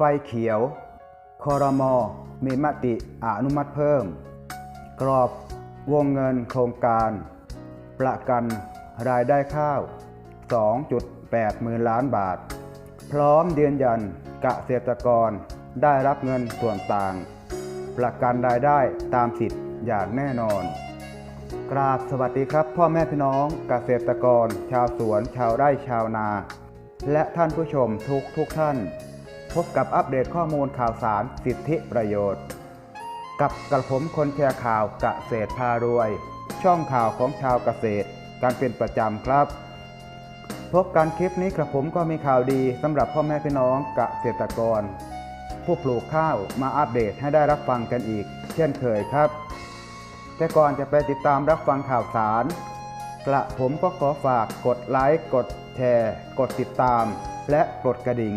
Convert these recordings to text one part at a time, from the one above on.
ไฟเขียว คอรมอมีมติอนุมัติเพิ่ม กรอบวงเงินโครงการ ประกันรายได้ข้าว 2.8หมื่นล้านบาท พร้อมยืนยันเกษตรกรได้รับเงินส่วนต่าง ประกันรายได้ตามสิทธิ์อย่างแน่นอน กราบสวัสดีครับ พ่อแม่พี่น้องเกษตรกร ชาวสวน ชาวไร่ชาวนา และท่านผู้ชมทุกทุกท่าน บกับอัปเดตข้อมูลข่าวสารสิทธิประโยชน์ กับกระผมคนแชร์ข่าวเกษตรพารวย ช่องข่าวของชาวเกษตรการเป็นประจำครับ พบกันคลิปนี้กระผมก็มีข่าวดีสำหรับพ่อแม่พี่น้องเกษตรกร ผู้ปลูกข้าวมาอัปเดตให้ได้รับฟังกันอีก เช่นเคยครับ แต่ก่อนจะไปติดตามรับฟังข่าวสาร กระผมก็ขอฝากกดไลค์กดแชร์ กดติดตาม และกดกระดิ่ง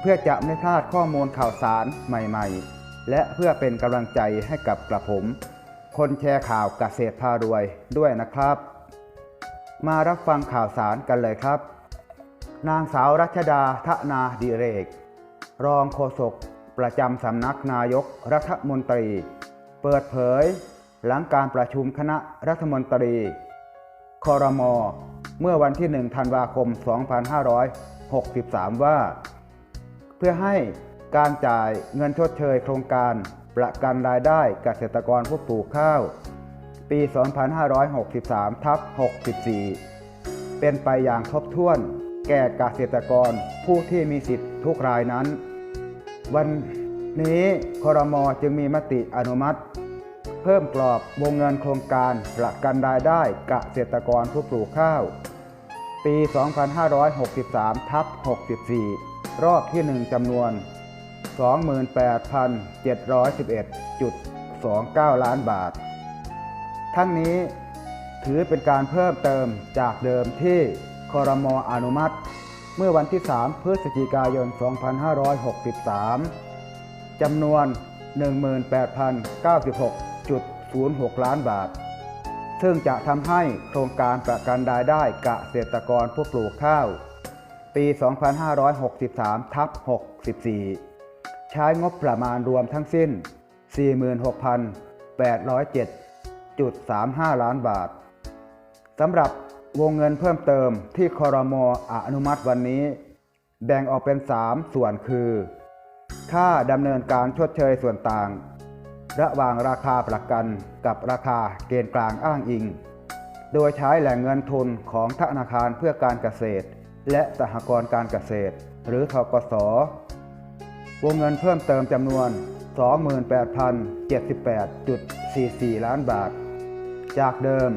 เพื่อจะไม่พลาดข้อมูลข่าวสารใหม่ๆ และเพื่อเป็นกำลังใจให้กับกระผม คนแชร์ข่าวเกษตรพารวยด้วยนะครับ มารับฟังข่าวสารกันเลยครับ นางสาวรัชดาทนาดิเรก รองโฆษกประจำสำนักนายกรัฐมนตรี เปิดเผย หลังการประชุมคณะรัฐมนตรีคอรมอเมื่อวันที่ 1 ธันวาคม 2563 ว่า เพื่อให้การจ่ายเงินชดเชยโครงการประกันรายได้เกษตรกรผู้ปลูกข้าว ปี 2563 ทับ 64 เป็นไปอย่างครบถ้วน แก่เกษตรกรผู้ที่มีสิทธิ์ทุกรายนั้น วันนี้ครมจึงมีมติอนุมัติ เพิ่มกรอบวงเงินโครงการประกันรายได้เกษตรกรผู้ปลูกข้าว ปี 2563 ทับ 64 รอบที่ 1จำนวน 28,711.29 ล้านบาท ทั้งนี้ถือเป็นการเพิ่มเติมจากเดิมที่คอรมออนุมัติ เมื่อวันที่ 3 พฤศจิกายน 2563 จำนวน 18,096.06 ล้านบาท ซึ่งจะทำให้โครงการประกันรายได้เกษตรกรผู้ปลูกข้าว ปี 2563 ทับ 64 ใช้งบประมาณรวมทั้งสิ้น 46,807.35 ล้านบาท สำหรับวงเงินเพิ่มเติมที่คอรมออนุมัติวันนี้ แบ่งออกเป็น 3 ส่วนคือ ค่าดำเนินการชดเชยส่วนต่าง ระหว่างราคาประกันกับราคาเกณฑ์กลางอ้างอิง โดยใช้แหล่งเงินทุนของธนาคารเพื่อการเกษตร และสหกรณ์การเกษตร หรือทกส วงเงินเพิ่มเติมจำนวน 28,078.44 ล้านบาท จากเดิม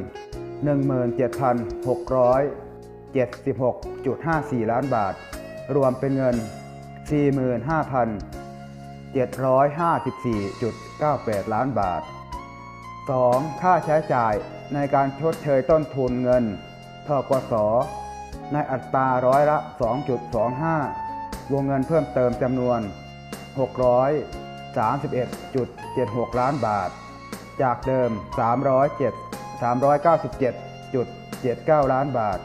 17,676.54 ล้านบาท รวมเป็นเงิน 45,754.98 ล้านบาท 2. ค่าใช้จ่ายในการชดเชยต้นทุนเงินทกส ในอัตราร้อยละ 2.25 วงเงินเพิ่มเติมจำนวน 631.76 ล้านบาท จากเดิม 307 397.79 ล้านบาท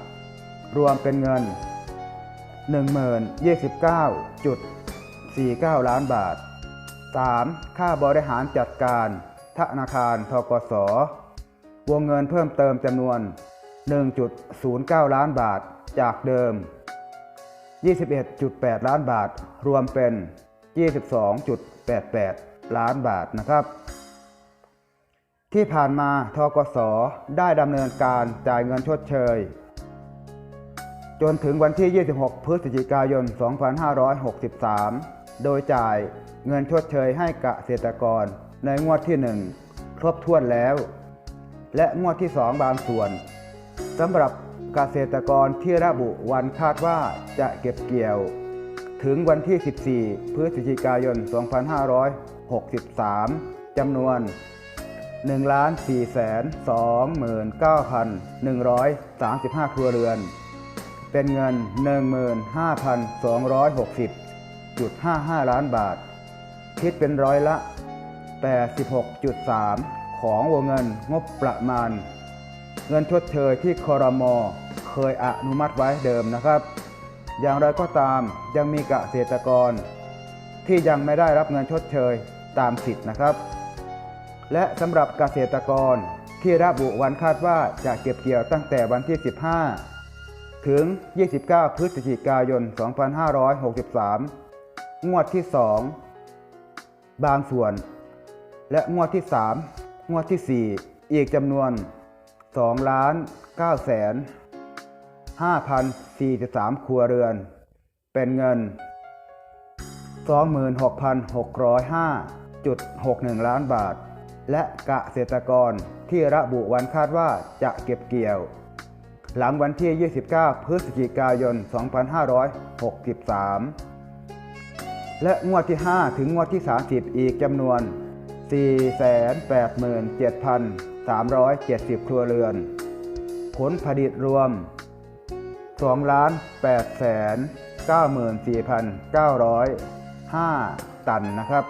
รวมเป็นเงิน 1029.49 ล้านบาท 3. ค่าบริหารจัดการธนาคารทกส วงเงินเพิ่มเติมจำนวน 1.09 ล้านบาทจากเดิม 21.8 ล้านบาท รวมเป็น 22.88 ล้านบาทนะครับ ที่ผ่านมาทกสได้ดำเนินการจ่ายเงินชดเชย จนถึงวันที่ 26 พฤศจิกายน 2563 โดยจ่ายเงินชดเชยให้เกษตรกรในงวดที่ 1 ครบถ้วนแล้ว และงวดที่ 2 บางส่วน สำหรับเกษตรกรที่ระบุวันคาดว่าจะเก็บเกี่ยว ถึงวันที่ 14 พฤศจิกายน 2563 จำนวน 1,429,135 ครัวเรือน เป็นเงิน 15,260.55 ล้านบาท คิดเป็นร้อยละ 86.3 ของวงเงินงบประมาณ เงินชดเชยที่คอรมอเคยอนุมัติไว้เดิมนะครับ อย่างไรก็ตามยังมีเกษตรกร ที่ยังไม่ได้รับเงินชดเชยตามสิทธิ์นะครับ และสำหรับเกษตรกรที่ระบุวันคาดว่าจะเก็บเกี่ยวตั้งแต่วันที่ 15 ถึง 29 พฤศจิกายน 2563 งวดที่ 2 บางส่วน และงวดที่ 3 งวดที่ 4 อีกจำนวน 2ล้าน9แสน5,043 ครัวเรือน เป็นเงิน 26,605.61 ล้านบาท และกเกษตรกรที่ระบุวันคาดว่าจะเก็บเกี่ยว หลังวันที่ 29 พฤศจิกายน 2563 และงวดที่ 5 ถึงงวดที่ 30 อีกจำนวน 487,000 370 ครัวเรือน ผลผลิตรวม 2 ล้าน8แสน94,905 ตันนะครับ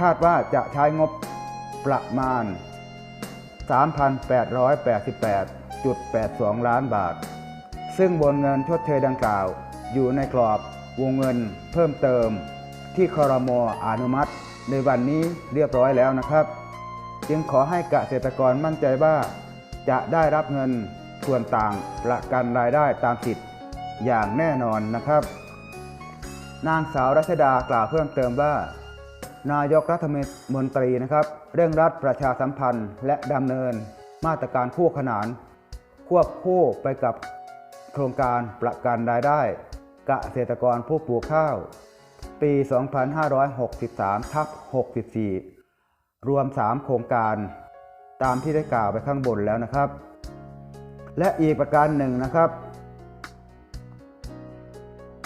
คาดว่าจะใช้งบประมาณ 3,888.82 ล้านบาท ซึ่งบนเงินชดเชยดังกล่าว อยู่ในกรอบวงเงินเพิ่มเติมที่คอรมออนุมัติในวันนี้เรียบร้อยแล้วนะครับ จึงขอให้เกษตรกรมั่นใจว่า จะได้รับเงินส่วนต่างประกันรายได้ตามสิทธิ์อย่างแน่นอนนะครับ นางสาวรัชดากล่าวเพิ่มเติมว่า นายกรัฐมนตรีนะครับ เร่งรัดประชาสัมพันธ์และดำเนินมาตรการคู่ขนาน ควบคู่ไปกับโครงการประกันรายได้เกษตรกรผู้ปลูกข้าว ปี 2563ทับ64 รวม 3 โครงการตามที่ได้กล่าวไปข้างบนแล้วนะครับ และอีกประการหนึ่งนะครับ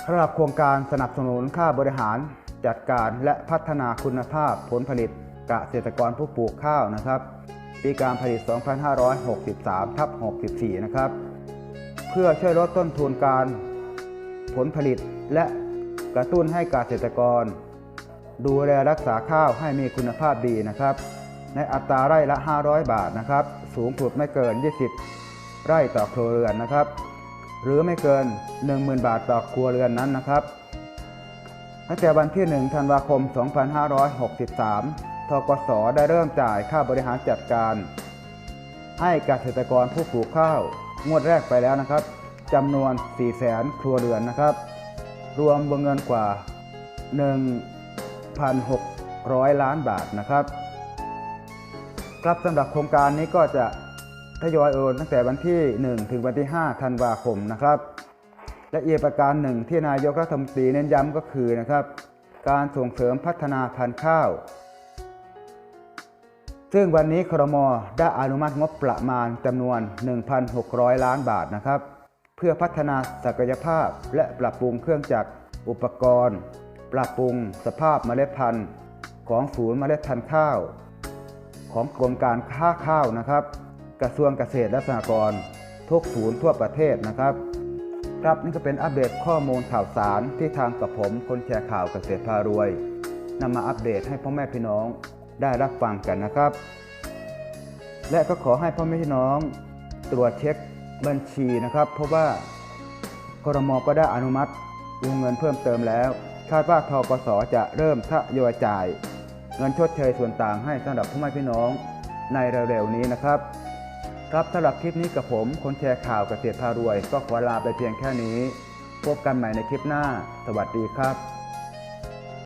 สำหรับโครงการสนับสนุนค่าบริหารจัดการและพัฒนาคุณภาพผลผลิตเกษตรกรผู้ปลูกข้าวนะครับ ปีการผลิต 2563 ทับ 64 นะครับ เพื่อช่วยลดต้นทุนการผลผลิตและกระตุ้นให้เกษตรกร ดูแลรักษาข้าวให้มีคุณภาพดีนะครับ ในอัตราไร่ละ 500 บาทนะครับ สูงสุดไม่เกิน 20 ไร่ต่อครัวเรือนนะครับ หรือไม่เกิน 10,000 บาทต่อครัวเรือนนั้นนะครับ ตั้งแต่วันที่ 1 ธันวาคม 2563 ทกสได้เริ่มจ่ายค่าบริหารจัดการ ให้เกษตรกรผู้ปลูกข้าวงวดแรกไปแล้วนะครับจำนวน 400,000 ครัวเรือนนะครับ รวมวงเงินกว่า 1,600 ล้านบาทนะครับ ครับสำหรับโครงการนี้ก็จะทยอยโอนตั้งแต่วันที่ 1 ถึงวันที่ 5 ธันวาคมนะครับ และเอีกประการหนึ่งที่นายกรัฐมนตรีเน้นย้ำก็คือนะครับ การส่งเสริมพัฒนาพันธุ์ข้าว ซึ่งวันนี้ครมได้อนุมัติงบประมาณจำนวน 1,600 ล้านบาทนะครับ เพื่อพัฒนาศักยภาพและปรับปรุงเครื่องจักรอุปกรณ์ ปรับปรุงสภาพเมล็ดพันธุ์ ของศูนย์เมล็ดพันธุ์ข้าว ของกรมการค้าข้าวนะครับ กระทรวงเกษตรและสหกรณ์ทุกศูนย์ทั่วประเทศนะครับ ครับนี่ก็เป็นอัปเดตข้อมูลข่าวสารที่ทางกับผมคนแชร์ข่าวเกษตรพารวยนำมาอัปเดตให้พ่อแม่พี่น้องได้รับฟังกันนะครับ และก็ขอให้พ่อแม่พี่น้อง ตรวจเช็คบัญชีนะครับ เพราะว่าครมก็ได้อนุมัติวงเงินเพิ่มเติมแล้ว คาดว่าทกสจะเริ่มทยอยจ่าย เงินชดเชยส่วนต่างให้สำหรับพ่อแม่พี่น้องในเร็วๆนี้นะครับ ครับสำหรับคลิปนี้กับผมคนแชร์ข่าวเกษตรพารวย ก็ขอลาไปเพียงแค่นี้ พบกันใหม่ในคลิปหน้า สวัสดีครับ